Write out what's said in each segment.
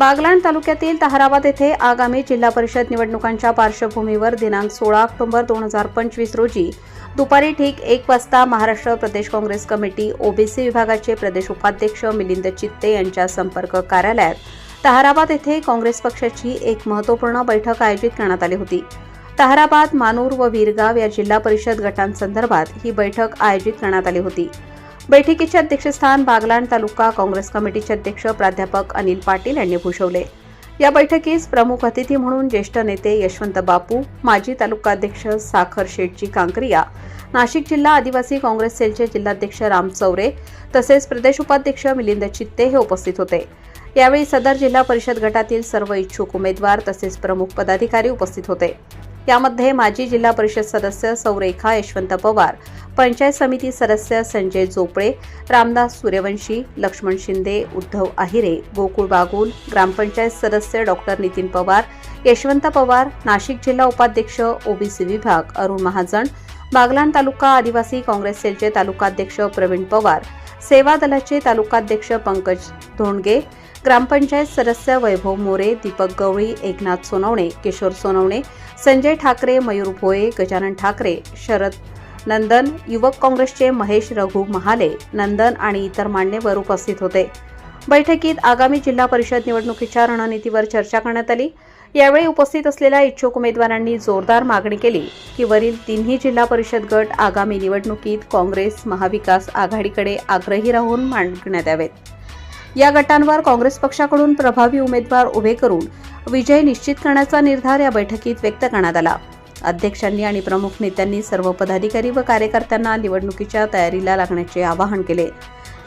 बागलाण तालुक्यातील तहराबाद येथे आगामी जिल्हा परिषद निवडणुकांच्या पार्श्वभूमीवर दिनांक सोळा ऑक्टोबर दोन हजार पंचवीस रोजी दुपारी ठीक एक वाजता महाराष्ट्र प्रदेश काँग्रेस कमिटी ओबीसी विभागाचे प्रदेश उपाध्यक्ष मिलिंद चित्ते यांच्या संपर्क कार्यालयात तहराबाद येथे काँग्रेस पक्षाची एक महत्त्वपूर्ण बैठक आयोजित करण्यात आली होती. तहराबाद मानूर व वीरगाव या जिल्हा परिषद गटांसंदर्भात ही बैठक आयोजित करण्यात आली होती. बैठकीचे अध्यक्षस्थान बागलाण तालुका काँग्रेस कमिटीचे अध्यक्ष प्राध्यापक अनिल पाटील यांनी भूषवले. या बैठकीस प्रमुख अतिथी म्हणून ज्येष्ठ नेते यशवंत बापू माजी तालुकाध्यक्ष साखर शेटजी कांकरिया नाशिक जिल्हा आदिवासी काँग्रेस सेलचे जिल्हाध्यक्ष राम चौरे तसेच प्रदेश उपाध्यक्ष मिलिंद चित्ते हे उपस्थित होते. यावेळी सदर जिल्हा परिषद गटातील सर्व इच्छुक उमेदवार तसेच प्रमुख पदाधिकारी उपस्थित होते. यामध्ये माजी जिल्हा परिषद सदस्य सौरेखा यशवंत पवार पंचायत समिती सदस्य संजय चोपळे रामदास सूर्यवंशी लक्ष्मण शिंदे उद्धव आहिरे गोकुळ बागुल ग्रामपंचायत सदस्य डॉक्टर नितीन पवार यशवंत पवार नाशिक जिल्हा उपाध्यक्ष ओबीसी विभाग अरुण महाजन बागलाण तालुका आदिवासी काँग्रेस सेलचे तालुकाध्यक्ष प्रवीण पवार सेवा दलाचे तालुकाध्यक्ष पंकज धोंडगे ग्रामपंचायत सदस्य वैभव मोरे दीपक गवळी एकनाथ सोनवणे किशोर सोनवणे संजय ठाकरे मयूर भोये गजानन ठाकरे शरद नंदन युवक काँग्रेसचे महेश रघु महाले नंदन आणि इतर मान्यवर उपस्थित होते. बैठकीत आगामी जिल्हा परिषद निवडणुकीच्या रणनीतीवर चर्चा करण्यात आली. यावेळी उपस्थित असलेल्या इच्छुक उमेदवारांनी जोरदार मागणी केली की वरील तिन्ही जिल्हा परिषद गट आगामी निवडणुकीत काँग्रेस महाविकास आघाडीकडे आग्रही राहून मांडण्यात यावेत. या गटांवर काँग्रेस पक्षाकडून प्रभावी उमेदवार उभे करून विजय निश्चित करण्याचा निर्धार या बैठकीत व्यक्त करण्यात आला. अध्यक्षांनी आणि प्रमुख नेत्यांनी सर्व पदाधिकारी व कार्यकर्त्यांना निवडणुकीच्या तयारीला लागण्याचे आवाहन केले.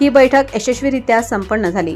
ही बैठक यशस्वीरित्या संपन्न झाली.